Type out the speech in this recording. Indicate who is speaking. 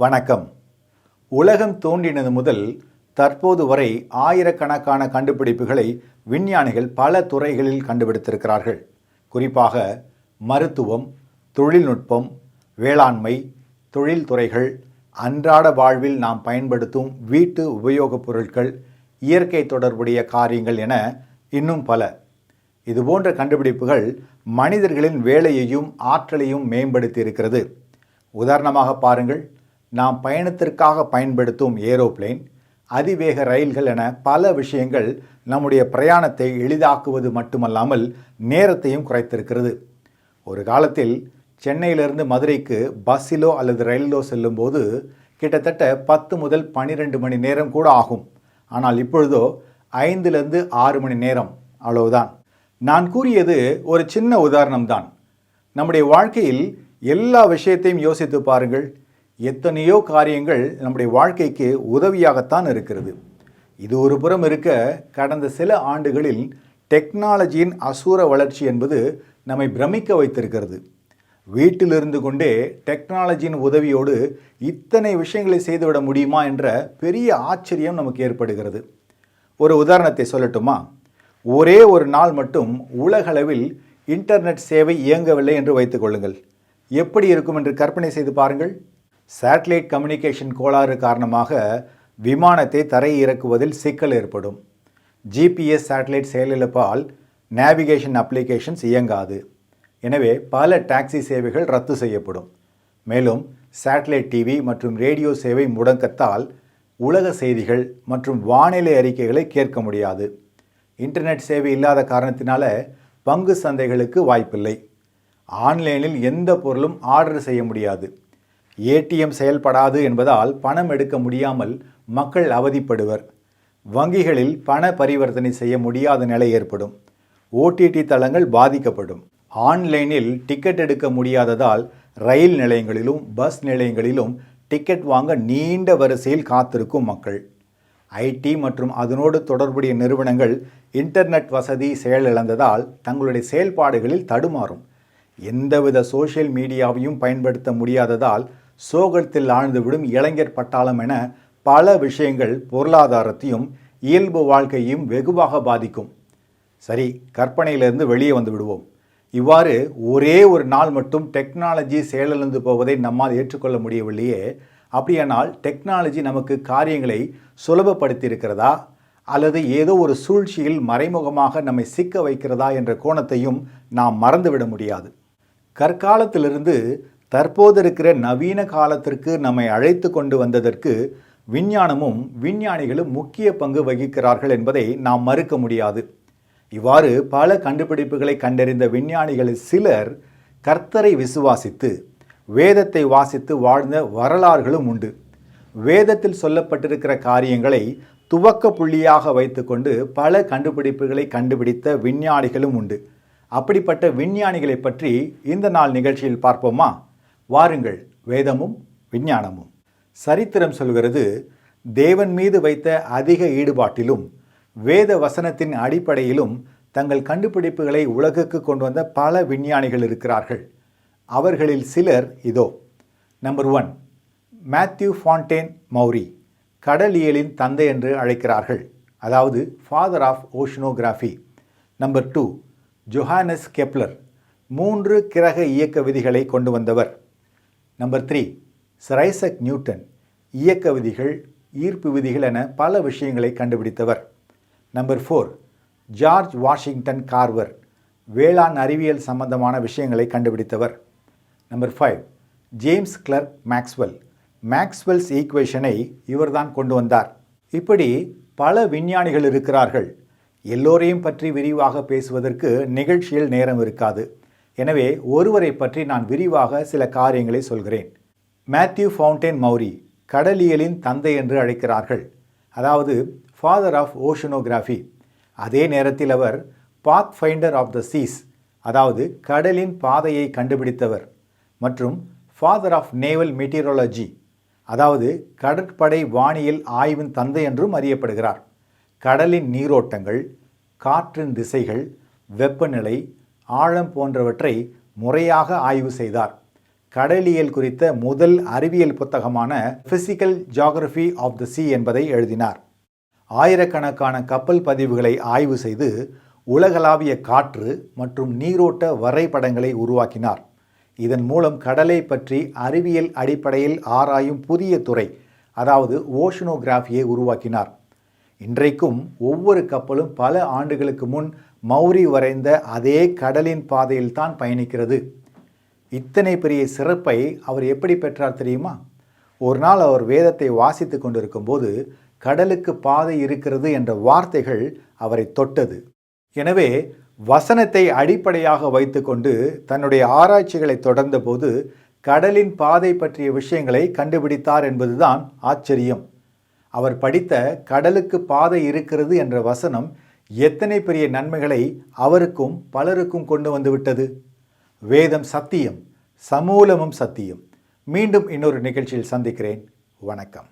Speaker 1: வணக்கம். உலகம் தோன்றினது முதல் தற்போது வரை ஆயிரக்கணக்கான கண்டுபிடிப்புகளை விஞ்ஞானிகள் பல துறைகளில் கண்டுபிடித்திருக்கிறார்கள். குறிப்பாக மருத்துவம் தொழில்நுட்பம் வேளாண்மை தொழில்துறைகள் அன்றாட வாழ்வில் நாம் பயன்படுத்தும் வீட்டு உபயோகப் பொருட்கள் இயற்கை தொடர்புடைய காரியங்கள் என இன்னும் பல. இதுபோன்ற கண்டுபிடிப்புகள் மனிதர்களின் வேலையையும் ஆற்றலையும் மேம்படுத்தி இருக்கிறது உதாரணமாக பாருங்கள். நாம் பயணத்திற்காக பயன்படுத்தும் ஏரோப்ளேன் அதிவேக ரயில்கள் என பல விஷயங்கள் நம்முடைய பிரயாணத்தை எளிதாக்குவது மட்டுமல்லாமல் நேரத்தையும் குறைத்திருக்கிறது. ஒரு காலத்தில் சென்னையிலிருந்து மதுரைக்கு பஸ்ஸிலோ அல்லது ரயிலிலோ செல்லும்போது கிட்டத்தட்ட பத்து முதல் பன்னிரெண்டு மணி நேரம் கூட ஆகும். ஆனால் இப்பொழுதோ ஐந்திலிருந்து ஆறு மணி நேரம். அவ்வளவுதான். நான் கூறியது ஒரு சின்ன உதாரணம்தான். நம்முடைய வாழ்க்கையில் எல்லா விஷயத்தையும் யோசித்து பாருங்கள். எத்தனையோ காரியங்கள் நம்முடைய வாழ்க்கைக்கு உதவியாகத்தான் இருக்கிறது. இது ஒரு புறம் இருக்க கடந்த சில ஆண்டுகளில் டெக்னாலஜியின் அசூர வளர்ச்சி என்பது நம்மை பிரமிக்க வைத்திருக்கிறது. வீட்டிலிருந்து கொண்டே டெக்னாலஜியின் உதவியோடு இத்தனை விஷயங்களை செய்துவிட முடியுமா என்ற பெரிய ஆச்சரியம் நமக்கு ஏற்படுகிறது. ஒரு உதாரணத்தை சொல்லட்டுமா? ஒரே ஒரு நாள் மட்டும் உலகளவில் இன்டர்நெட் சேவை இயங்கவில்லை என்று வைத்துக்கொள்ளுங்கள் எப்படி இருக்கும் என்று கற்பனை செய்து பாருங்கள். சேட்டலைட் கம்யூனிகேஷன் கோளாறு காரணமாக விமானத்தை தரை இறக்குவதில் சிக்கல் ஏற்படும். ஜிபிஎஸ் சேட்டலைட் செயலிழப்பால் நேவிகேஷன் அப்ளிகேஷன்ஸ் இயங்காது. எனவே பல டாக்ஸி சேவைகள் ரத்து செய்யப்படும். மேலும் சேட்டலைட் டிவி மற்றும் ரேடியோ சேவை முடக்கத்தால் உலக செய்திகள் மற்றும் வானிலை அறிக்கைகளை கேட்க முடியாது. இன்டர்நெட் சேவை இல்லாத காரணத்தினால பங்கு சந்தைகளுக்கு வாய்ப்பில்லை. ஆன்லைனில் எந்த பொருளும் ஆர்டர் செய்ய முடியாது. ஏடிஎம் செயல்படாது என்பதால் பணம் எடுக்க முடியாமல் மக்கள் அவதிப்படுவர். வங்கிகளில் பண பரிவர்த்தனை செய்ய முடியாத நிலை ஏற்படும். ஓடிடி தளங்கள் பாதிக்கப்படும். ஆன்லைனில் டிக்கெட் எடுக்க முடியாததால் ரயில் நிலையங்களிலும் பஸ் நிலையங்களிலும் டிக்கெட் வாங்க நீண்ட வரிசையில் காத்திருக்கும் மக்கள். ஐடி மற்றும் அதனோடு தொடர்புடைய நிறுவனங்கள் இன்டர்நெட் வசதி செயலிழந்ததால் தங்களுடைய செயல்பாடுகளில் தடுமாறும். எந்தவித சோஷியல் மீடியாவையும் பயன்படுத்த முடியாததால் சோகத்தில் ஆழ்ந்துவிடும் இளைஞர் பட்டாளம் என பல விஷயங்கள் பொருளாதாரத்தையும் இயல்பு வாழ்க்கையையும் வெகுவாக பாதிக்கும். சரி கற்பனையிலிருந்து வெளியே வந்து விடுவோம். இவ்வாறு ஒரே ஒரு நாள் மட்டும் டெக்னாலஜி செயலிழந்து போவதை நம்மால் ஏற்றுக்கொள்ள முடியவில்லையே அப்படியானால் டெக்னாலஜி நமக்கு காரியங்களை சுலபப்படுத்தி இருக்கிறதா அல்லது ஏதோ ஒரு சூழ்ச்சியில் மறைமுகமாக நம்மை சிக்க வைக்கிறதா என்ற கோணத்தையும் நாம் மறந்துவிட முடியாது. கற்காலத்திலிருந்து தற்போது இருக்கிற நவீன காலத்திற்கு நம்மை அழைத்து கொண்டு வந்ததற்கு விஞ்ஞானமும் விஞ்ஞானிகளும் முக்கிய பங்கு வகிக்கிறார்கள் என்பதை நாம் மறுக்க முடியாது. இவ்வாறு பல கண்டுபிடிப்புகளை கண்டறிந்த விஞ்ஞானிகளில் சிலர் கர்த்தரை விசுவாசித்து வேதத்தை வாசித்து வாழ்ந்த வரலாறுகளும் உண்டு. வேதத்தில் சொல்லப்பட்டிருக்கிற காரியங்களை துவக்க புள்ளியாக வைத்துக்கொண்டு பல கண்டுபிடிப்புகளை கண்டுபிடித்த விஞ்ஞானிகளும் உண்டு. அப்படிப்பட்ட விஞ்ஞானிகளை பற்றி இந்த நாள் நிகழ்ச்சியில் பார்ப்போமா? வாருங்கள் வேதமும் விஞ்ஞானமும். சரித்திரம் சொல்கிறது தேவன் மீது வைத்த அதிக ஈடுபாட்டிலும் வேத வசனத்தின் அடிப்படையிலும் தங்கள் கண்டுபிடிப்புகளை உலகுக்கு கொண்டு வந்த பல விஞ்ஞானிகள் இருக்கிறார்கள். அவர்களில் சிலர் இதோ number one Matthew Fontaine Maury கடலியலின் தந்தை என்று அழைக்கிறார்கள். அதாவது father of oceanography number two Johannes Kepler மூன்று கிரக இயக்க விதிகளை கொண்டு வந்தவர். நம்பர் த்ரீ சரைசக் நியூட்டன் இயக்க விதிகள் ஈர்ப்பு விதிகள் என பல விஷயங்களை கண்டுபிடித்தவர். Number four George Washington Carver வேளாண் அறிவியல் சம்பந்தமான விஷயங்களை கண்டுபிடித்தவர். Number five James Clerk Maxwell Maxwell's ஈக்குவேஷனை இவர்தான் கொண்டு வந்தார். இப்படி பல விஞ்ஞானிகள் இருக்கிறார்கள். எல்லோரையும் பற்றி விரிவாக பேசுவதற்கு நிகழ்ச்சியில் நேரம் இருக்காது. எனவே ஒருவரை பற்றி நான் விரிவாக சில காரியங்களை சொல்கிறேன். மேத்யூ ஃபவுண்டேன் மௌரி கடலியலின் தந்தை என்று அழைக்கிறார்கள். அதாவது ஃபாதர் ஆஃப் ஓஷனோகிராஃபி அதே நேரத்தில் அவர் pathfinder of the seas அதாவது கடலின் பாதையை கண்டுபிடித்தவர். மற்றும் ஃபாதர் ஆஃப் நேவல் மெட்டீரியாலஜி அதாவது கடற்படை வானியல் ஆய்வின் தந்தை என்றும் அறியப்படுகிறார். கடலின் நீரோட்டங்கள் காற்றின் திசைகள் வெப்பநிலை ஆழம் போன்றவற்றை முறையாக ஆய்வு செய்தார். கடலியல் குறித்த முதல் அறிவியல் புத்தகமான physical geography of the sea என்பதை எழுதினார். ஆயிரக்கணக்கான கப்பல் பதிவுகளை ஆய்வு செய்து உலகளாவிய காற்று மற்றும் நீரோட்ட வரைபடங்களை உருவாக்கினார். இதன் மூலம் கடலை பற்றி அறிவியல் அடிப்படையில் ஆராயும் புதிய துறை அதாவது ஓஷனோகிராஃபியை உருவாக்கினார். இன்றைக்கும் ஒவ்வொரு கப்பலும் பல ஆண்டுகளுக்கு முன் மௌரி வரைந்த அதே கடலின் பாதையில்தான் பயணிக்கிறது. இத்தனை பெரிய சிறப்பை அவர் எப்படி பெற்றார் தெரியுமா? ஒரு நாள் அவர் வேதத்தை வாசித்து கொண்டிருக்கும்போது கடலுக்கு பாதை இருக்கிறது என்ற வார்த்தைகள் அவரை தொட்டது. எனவே வசனத்தை அடிப்படையாக வைத்துக்கொண்டு தன்னுடைய ஆராய்ச்சிகளை தொடர்ந்தபோது கடலின் பாதை பற்றிய விஷயங்களை கண்டுபிடித்தார் என்பதுதான் ஆச்சரியம். அவர் படித்த கடலுக்கு பாதை இருக்கிறது என்ற வசனம் எத்தனை பெரிய நன்மைகளை அவருக்கும் பலருக்கும் கொண்டு வந்துவிட்டது வேதம் சத்தியம் சமூலமும் சத்தியம். மீண்டும் இன்னொரு நிகழ்ச்சியில் சந்திக்கிறேன். வணக்கம்.